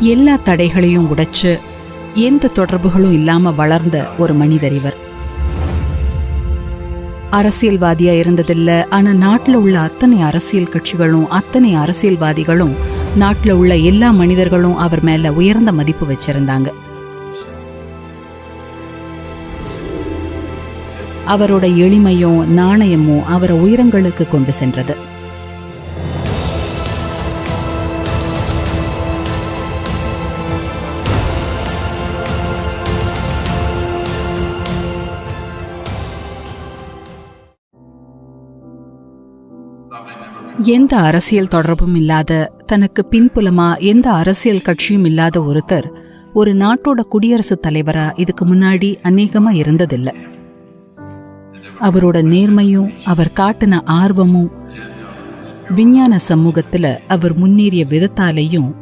எல்லா தடைகளையும் உடைச்சு எந்த தொடர்புகளும் இல்லாம வளர்ந்த ஒரு மனிதர் இவர். அரசியல்வாதியா இருந்ததில்ல ஆனா நாட்டில் உள்ள அத்தனை அரசியல் கட்சிகளும் அத்தனை அரசியல்வாதிகளும் நாட்டில் உள்ள எல்லா மனிதர்களும் அவர் மேல உயர்ந்த மதிப்பு வச்சிருந்தாங்க. அவரோட எளிமையும் நாணயமும் அவரை உயரங்களுக்கு கொண்டு சென்றது. எந்த அரசியல் தொடர்பும் இல்லாத தனக்கு பின்புலமா எந்த அரசியல் கட்சியும் இல்லாத ஒருத்தர் ஒரு நாட்டோட குடியரசுத் தலைவரா இதுக்கு முன்னாடி அநேகமா இருந்ததில்லை. அவரோட நேர்மையும் அவர் காட்டின ஆர்வமும் விஞ்ஞான சமூகத்துல அவர் முன்னேறிய விதத்தாலேயும்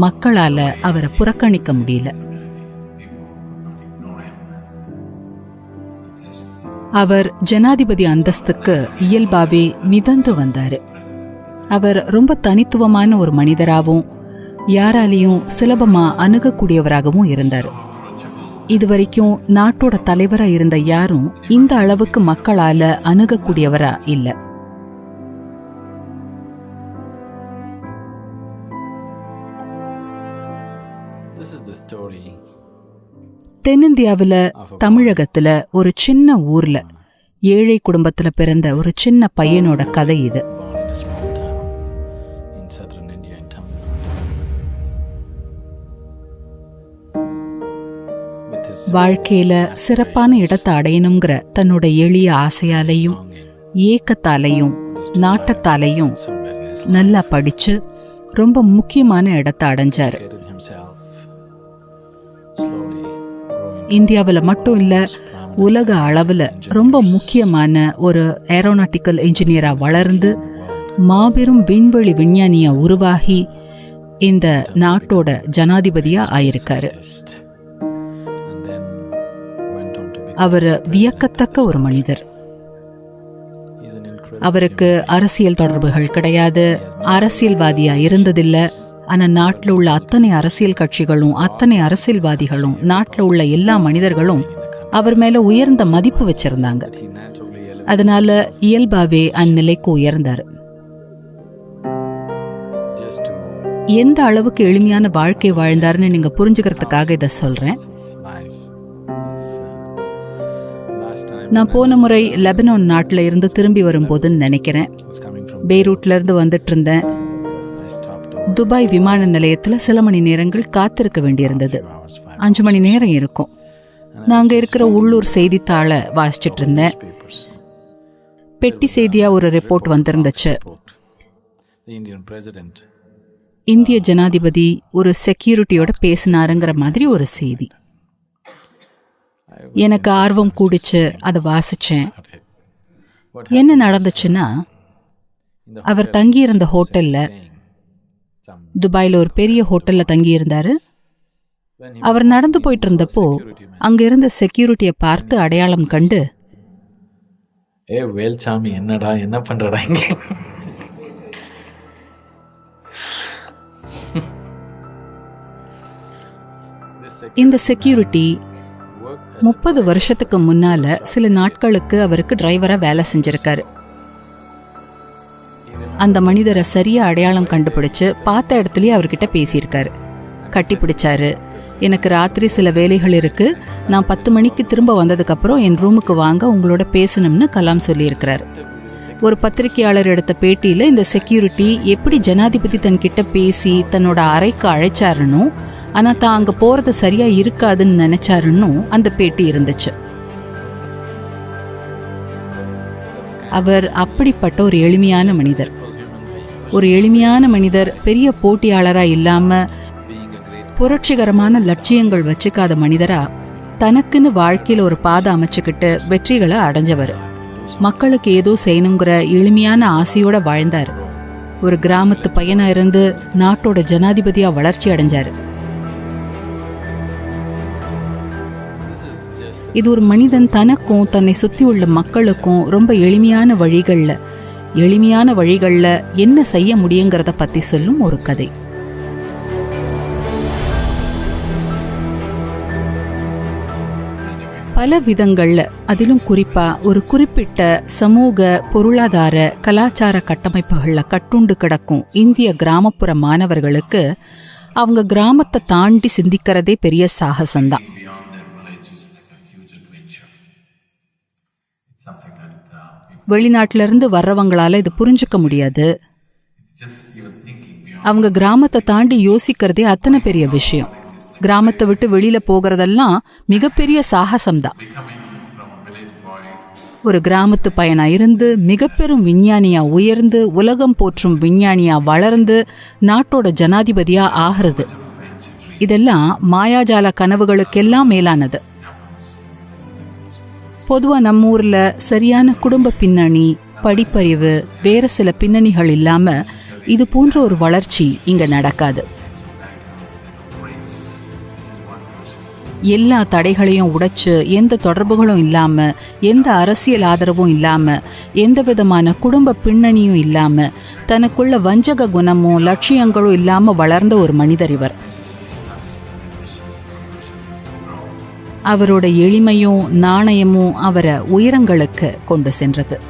மக்களால அவரை புறக்கணிக்க முடியல. அவர் ஜனாதிபதி அந்தஸ்துக்கு இயல்பாவே மிதந்து வந்தாரு. அவர் ரொம்ப தனித்துவமான ஒரு மனிதராகவும் யாராலையும் சுலபமா அணுகக்கூடியவராகவும் இருந்தார். இதுவரைக்கும் நாட்டோட தலைவரா இருந்த யாரும் இந்த அளவுக்கு மக்களால அணுகக்கூடியவரா இல்ல. This is the story தென்னிந்தியாவுல தமிழகத்துல ஒரு சின்ன ஊர்ல. ஏழை குடும்பத்துல பிறந்த ஒரு சின்ன பையனோட கதை இது. வாழ்க்கையில சிறப்பான இடத்தை அடையணுங்கிற தன்னோட எளிய ஆசையாலையும் ஏக்கத்தாலையும் நாட்டத்தாலையும் நல்லா படிச்சு ரொம்ப முக்கியமான இடத்தை அடைஞ்சாரு. இந்தியாவில் மட்டும் இல்லை உலக அளவில் ரொம்ப முக்கியமான ஒரு ஏரோநாட்டிக்கல் இன்ஜினியராக வளர்ந்து மாபெரும் விண்வெளி விஞ்ஞானியாக உருவாகி இந்த நாட்டோட ஜனாதிபதியாக ஆயிருக்காரு. அவர் வியக்கத்தக்க ஒரு மனிதர். அவருக்கு அரசியல் தொடர்புகள் கிடையாது அரசியல்வாதியாக இருந்ததில்லை ஆனால் நாட்டில் உள்ள அத்தனை அரசியல் கட்சிகளும் அத்தனை அரசியல்வாதிகளும் நாட்டில் உள்ள எல்லா மனிதர்களும் அவர் மேலே உயர்ந்த மதிப்பு வச்சிருந்தாங்க. அதனால இயல்பாவே அந்நிலைக்கு உயர்ந்தார். எந்த அளவுக்கு எளிமையான வாழ்க்கை வாழ்ந்தாருன்னு நீங்க புரிஞ்சுக்கிறதுக்காக இதை சொல்றேன். நான் போன முறை லெபனான் நாட்டில் இருந்து திரும்பி வரும்போதுன்னு நினைக்கிறேன். பெய்ரூட்ல இருந்து வந்துட்டு இருந்தேன். துபாய் விமான நிலையத்தில் சில மணி நேரங்கள் காத்திருக்க வேண்டியிருந்தது. அஞ்சு மணி நேரம் இருக்கும். நாங்கள் இருக்கிற உள்ளூர் செய்தித்தாளை வாசிச்சுட்டு இருந்தேன். பெட்டி செய்தியாக ஒரு ரிப்போர்ட் வந்திருந்துச்சு. இந்திய ஜனாதிபதி ஒரு செக்யூரிட்டியோட பேசினாருங்கிற மாதிரி ஒரு செய்தி. எனக்கு ஆர்வம் கூடிச்சு அதை வாசிச்சேன். என்ன நடந்துச்சுன்னா அவர் தங்கியிருந்த ஹோட்டலில் துபாயில ஒரு பெரிய ஹோட்டல்ல தங்கியிருந்தாரு. அவர் நடந்து போயிட்டு இருந்தப்போ அங்க இருந்த செக்யூரிட்டியை பார்த்து அடையாளம் கண்டு ஏ வேல்சாமி என்னடா என்ன பண்றடா இங்க? இந்த செக்யூரிட்டி முப்பது வருஷத்துக்கு முன்னால சில நாட்களுக்கு அவருக்கு டிரைவரா வேலை செஞ்சிருக்காரு. அந்த மனிதரை சரியா அடையாளம் கண்டுபிடிச்சு பார்த்த இடத்துலயே அவர்கிட்ட பேசியிருக்காரு. கட்டி பிடிச்சாரு. எனக்கு ராத்திரி சில வேலைகள் இருக்கு. நான் பத்து மணிக்கு திரும்ப வந்ததுக்கு அப்புறம் என் ரூமுக்கு வாங்க உங்களோட பேசணும்னு கலாம் சொல்லியிருக்கிறார். ஒரு பத்திரிகையாளர் எடுத்த பேட்டியில இந்த செக்யூரிட்டி எப்படி ஜனாதிபதி தன்கிட்ட பேசி தன்னோட அறைக்கு அழைச்சாருன்னும் ஆனா தான் அங்க போறது சரியா இருக்காதுன்னு நினச்சாருன்னும் அந்த பேட்டி இருந்துச்சு. அவர் அப்படிப்பட்ட ஒரு எளிமையான மனிதர். ஒரு எளிமையான மனிதர் பெரிய போட்டியாளராக இல்லாமல் புரட்சிகரமான லட்சியங்கள் வச்சுக்காத மனிதரா தனக்குன்னு வாழ்க்கையில் ஒரு பாதை அமைச்சுக்கிட்டு வெற்றிகளை அடைஞ்சவர். மக்களுக்கு ஏதோ செய்யணுங்கிற எளிமையான ஆசையோட வாழ்ந்தார். ஒரு கிராமத்து பையனாக இருந்து நாட்டோட ஜனாதிபதியாக வளர்ச்சி அடைஞ்சாரு. இது ஒரு மனிதன் தனக்கும் தன்னை சுற்றி உள்ள மக்களுக்கும் ரொம்ப எளிமையான வழிகளில். எளிமையான வழிகளில் என்ன செய்ய முடியுங்கிறத பற்றி சொல்லும் ஒரு கதை. பல விதங்களில் அதிலும் குறிப்பாக ஒரு குறிப்பிட்ட சமூக பொருளாதார கலாச்சார கட்டமைப்புகளில் கட்டுண்டு கிடக்கும் இந்திய கிராமப்புற மாணவர்களுக்கு அவங்க கிராமத்தை தாண்டி சிந்திக்கிறதே பெரிய சாகசம்தான். வெளிநாட்டிலிருந்து வர்றவங்களால இது புரிஞ்சுக்க முடியாது. அவங்க கிராமத்தை தாண்டி யோசிக்கிறதே அத்தனை பெரிய விஷயம். கிராமத்தை விட்டு வெளியில போகிறதெல்லாம் மிகப்பெரிய சாகசம்தான். ஒரு கிராமத்து பையனா இருந்து மிகப்பெரும் விஞ்ஞானியா உயர்ந்து உலகம் போற்றும் விஞ்ஞானியா வளர்ந்து நாட்டோட ஜனாதிபதியா ஆகிறது. இதெல்லாம் மாயாஜால கனவுகளுக்கெல்லாம் மேலானது. பொதுவா நம்ம ஊர்ல சரியான குடும்ப பின்னணி படிப்பறிவு வேற சில பின்னணிகள் இல்லாம இது போன்ற ஒரு வளர்ச்சி இங்க நடக்காது. எல்லா தடைகளையும் உடைச்சு எந்த தொடர்புகளும் இல்லாம எந்த அரசியல் ஆதரவும் இல்லாம எந்த விதமான குடும்ப பின்னணியும் இல்லாம தனக்குள்ள வஞ்சக குணமும் லட்சியங்களும் இல்லாம வளர்ந்த ஒரு மனிதர் இவர். அவரோட எளிமையும் நாணயமும் அவரை உயரங்களுக்கு கொண்டு சென்றது.